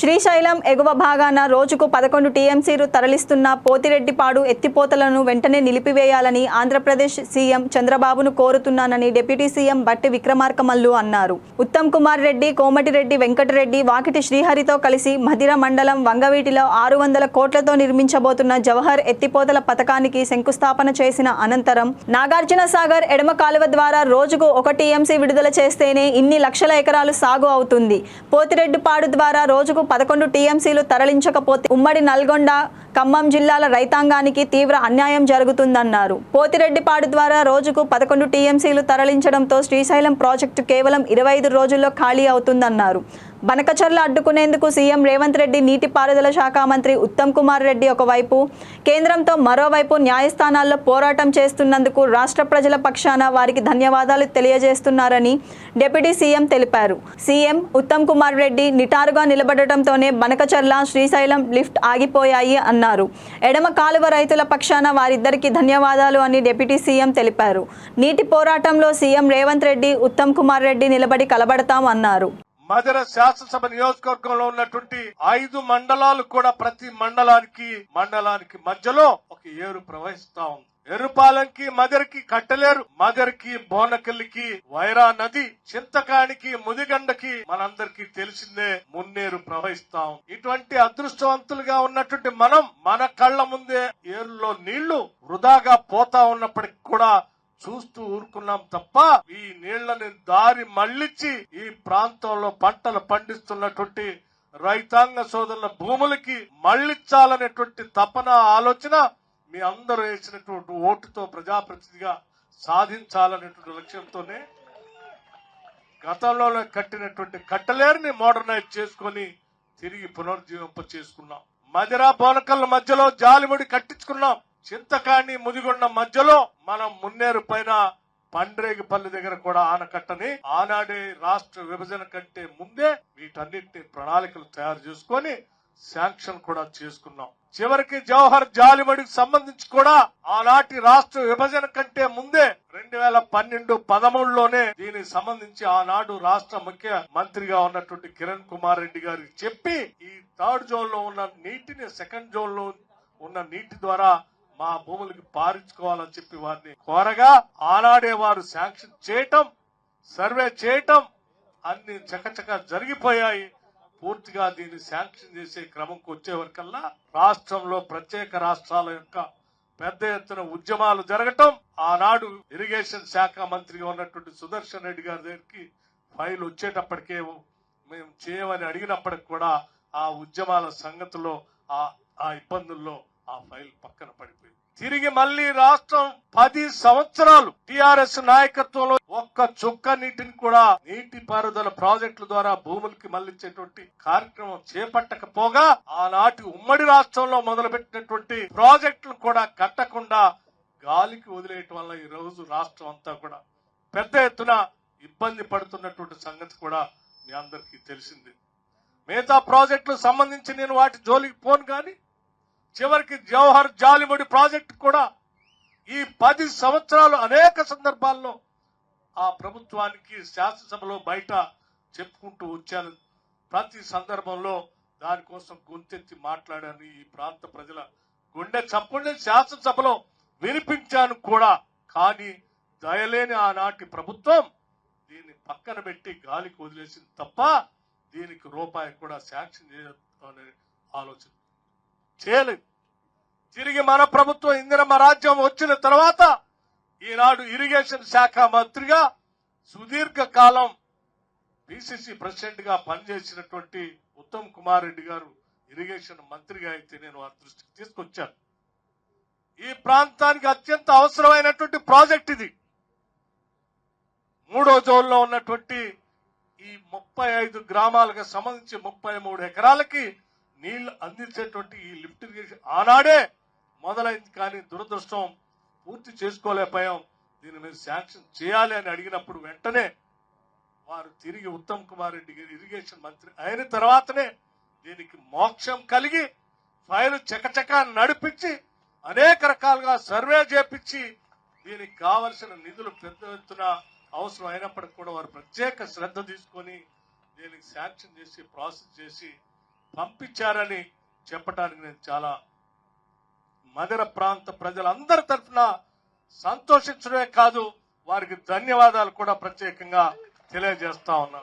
శ్రీశైలం ఎగువ భాగాన రోజుకు పదకొండు టీఎంసీలు తరలిస్తున్న పోతిరెడ్డిపాడు ఎత్తిపోతలను వెంటనే నిలిపివేయాలని ఆంధ్రప్రదేశ్ సీఎం చంద్రబాబును కోరుతున్నానని డిప్యూటీ సీఎం బట్టి విక్రమార్కమల్లు అన్నారు. ఉత్తమ్ కుమార్ రెడ్డి కోమటిరెడ్డి వెంకటరెడ్డి వాకిటి శ్రీహరితో కలిసి మధిర మండలం వంగవీటిలో ఆరు వందల కోట్లతో నిర్మించబోతున్న జవహర్ ఎత్తిపోతల పథకానికి శంకుస్థాపన చేసిన అనంతరం నాగార్జున సాగర్ ఎడమ కాలువ ద్వారా రోజుకు ఒక టీఎంసీ విడుదల చేస్తేనే ఇన్ని లక్షల ఎకరాలు సాగు అవుతుంది. పోతిరెడ్డిపాడు ద్వారా రోజుకు పదకొండు టీఎంసీలు తరలించకపోతే ఉమ్మడి నల్గొండ ఖమ్మం జిల్లాల రైతాంగానికి తీవ్ర అన్యాయం జరుగుతుందన్నారు. పోతిరెడ్డిపాడు ద్వారా రోజుకు పదకొండు టీఎంసీలు తరలించడంతో శ్రీశైలం ప్రాజెక్టు కేవలం ఇరవై ఐదు రోజుల్లో ఖాళీ అవుతుందన్నారు. బనకచర్ల అడ్డుకునేందుకు సీఎం రేవంత్ రెడ్డి నీటిపారుదల శాఖ మంత్రి ఉత్తమ్ కుమార్ రెడ్డి ఒకవైపు కేంద్రంతో మరోవైపు న్యాయస్థానాల్లో పోరాటం చేస్తున్నందుకు రాష్ట్ర ప్రజల పక్షాన వారికి ధన్యవాదాలు తెలియజేస్తున్నారని డిప్యూటీ సీఎం తెలిపారు. సీఎం ఉత్తమ్ కుమార్ రెడ్డి నిటారుగా నిలబడటంతోనే బనకచర్ల శ్రీశైలం లిఫ్ట్ ఆగిపోయాయి అన్నారు. ఎడమ కాలువ రైతుల పక్షాన వారిద్దరికీ ధన్యవాదాలు అని డిప్యూటీ సీఎం తెలిపారు. నీటి పోరాటంలో సీఎం రేవంత్ రెడ్డి ఉత్తమ్ కుమార్ రెడ్డి నిలబడి కలబడతాం అన్నారు. మధుర శాసనసభ నియోజకవర్గంలో ఉన్నటువంటి ఐదు మండలాలు కూడా ప్రతి మండలానికి మండలానికి మధ్యలో ఒక ఏరు ప్రవహిస్తా ఉంది. ఎరుపాలెంకి మదరికి కట్టలేరు. మదరికి బోనకల్లికి వైరా నది చింతకానికి ముదిగండకి మనందరికి తెలిసిందే మున్నేరు ప్రవహిస్తాం ఇటువంటి అదృష్టవంతులుగా ఉన్నటువంటి మనం మన కళ్ళ ముందే ఏరులో నీళ్ళు వృధాగా పోతా ఉన్నప్పటికి కూడా చూస్తూ ఊరుకున్నాం తప్ప ఈ నీళ్ళని దారి మళ్ళించి ఈ ప్రాంతంలో పంటలు పండిస్తున్నటువంటి రైతాంగ సోదరుల భూములకి మళ్ళించాలనేటువంటి తపన ఆలోచన మీ అందరూ వేసినటువంటి ఓటుతో ప్రజాప్రతినిధిగా సాధించాలనేటువంటి లక్ష్యంతోనే గతంలో కట్టినటువంటి కట్టలేరుని మోడర్నైజ్ చేసుకొని తిరిగి పునరుజ్జీవింప చేసుకున్నాం. మదిరా బోనకల్ల మధ్యలో జాలిముడి కట్టించుకున్నాం. చింతకాణి ముదిగొండ మధ్యలో మనం మున్నేరు పైన పండ్రేగిపల్లి దగ్గర కూడా ఆనకట్టని ఆనాడే రాష్ట్ర విభజన కంటే ముందే వీటన్నిటిని ప్రణాళికలు తయారు చేసుకొని శాంక్షన్ కూడా చేసుకున్నాం. చివరికి జవహర్ జాలిమడికి సంబంధించి కూడా ఆనాటి రాష్ట్ర విభజన కంటే ముందే రెండు వేల పన్నెండు పదమూడులోనే దీనికి సంబంధించి ఆనాడు రాష్ట్ర ముఖ్య మంత్రిగా ఉన్నటువంటి కిరణ్ కుమార్ రెడ్డి గారికి చెప్పి ఈ థర్డ్ జోన్లో ఉన్న నీటిని సెకండ్ జోన్లో ఉన్న నీటి ద్వారా మా భూములకి పారించుకోవాలని చెప్పి వారిని కోరగా ఆనాడే వారు శాంక్షన్ చేయటం సర్వే చేయటం అన్ని చకచక జరిగిపోయాయి. పూర్తిగా దీన్ని శాంక్షన్ చేసే క్రమంకి వచ్చేవరకల్లా రాష్ట్రంలో ప్రత్యేక రాష్ట్రాల యొక్క పెద్ద ఎత్తున ఉద్యమాలు జరగటం ఆనాడు ఇరిగేషన్ శాఖ మంత్రిగా ఉన్నటువంటి సుదర్శన్ రెడ్డి గారి దగ్గరికి ఫైల్ వచ్చేటప్పటికే మేము చేయమని అడిగినప్పటికి కూడా ఆ ఉద్యమాల సంగతిలో ఆ ఆ ఇబ్బందుల్లో ఆ ఫైల్ పక్కన పడిపోయింది. తిరిగి మళ్ళీ రాష్ట్రం పది సంవత్సరాలు టిఆర్ఎస్ నాయకత్వంలో ఒక్క చుక్క నీటిని కూడా నీటి పారుదల ప్రాజెక్టుల ద్వారా భూములకి మళ్ళించేటువంటి కార్యక్రమం చేపట్టకపోగా ఆనాటి ఉమ్మడి రాష్ట్రంలో మొదలుపెట్టినటువంటి ప్రాజెక్టులు కూడా కట్టకుండా గాలికి వదిలేయటం వల్ల ఈ రోజు రాష్ట్రం అంతా కూడా పెద్ద ఎత్తున ఇబ్బంది పడుతున్నటువంటి సంగతి కూడా మీ అందరికీ తెలిసింది. మిగతా ప్రాజెక్టులకు సంబంధించి నేను వాటి జోలికి పోను కానీ చివరికి జవహర్ జాలిముడి ప్రాజెక్టు కూడా ఈ పది సంవత్సరాలు అనేక సందర్భాల్లో ఆ ప్రభుత్వానికి శాసనసభలో బయట చెప్పుకుంటూ వచ్చాను ప్రతి సందర్భంలో దానికోసం గొంతెత్తి మాట్లాడాను ఈ ప్రాంత ప్రజల గుండె చప్పుడే శాసనసభలో వినిపించాను కూడా. కానీ దయలేని ఆనాటి ప్రభుత్వం దీన్ని పక్కన పెట్టి గాలికి వదిలేసింది తప్ప దీనికి రూపాయి కూడా శాంక్షన్ చేయాలనే ఆలోచన. చేయలేదు. తిరిగి మన ప్రభుత్వం ఇందిరమ్మ రాజ్యం వచ్చిన తర్వాత ఈనాడు ఇరిగేషన్ శాఖ మంత్రిగా సుదీర్ఘ కాలం పిసిసి ప్రెసిడెంట్గా పనిచేసినటువంటి ఉత్తమ్ కుమార్ రెడ్డి గారు ఇరిగేషన్ మంత్రిగా అయితే నేను ఆ దృష్టికి తీసుకొచ్చాను. ఈ ప్రాంతానికి అత్యంత అవసరమైనటువంటి ప్రాజెక్ట్ ఇది. మూడో జోన్లో ఉన్నటువంటి ఈ ముప్పై ఐదు గ్రామాలకు సంబంధించి ముప్పై మూడు ఎకరాలకి నీళ్ళు అందించేటువంటి ఈ లిఫ్ట్ ఇరిగేషన్ ఆనాడే మొదలైంది కానీ దురదృష్టం పూర్తి చేసుకోలేకపోయాం దీని మీద శాంక్షన్ చేయాలి అని అడిగినప్పుడు వెంటనే వారు తిరిగి ఉత్తమ్ కుమార్ రెడ్డి గారు ఇరిగేషన్ మంత్రి అయిన తర్వాతనే దీనికి మోక్షం కలిగి ఫైల్ చకచక నడిపించి అనేక రకాలుగా సర్వే చేపించి దీనికి కావలసిన నిధులు పెద్ద ఎత్తున అవసరం అయినప్పటికీ కూడా వారు ప్రత్యేక శ్రద్ధ తీసుకొని దీనికి శాంక్షన్ చేసి ప్రాసెస్ చేసి పంపించారని చెప్పడానికి నేను చాలా మదర ప్రాంత ప్రజలందరి తరఫున సంతోషించడమే కాదు వారికి ధన్యవాదాలు కూడా ప్రత్యేకంగా తెలియజేస్తా ఉన్నాను.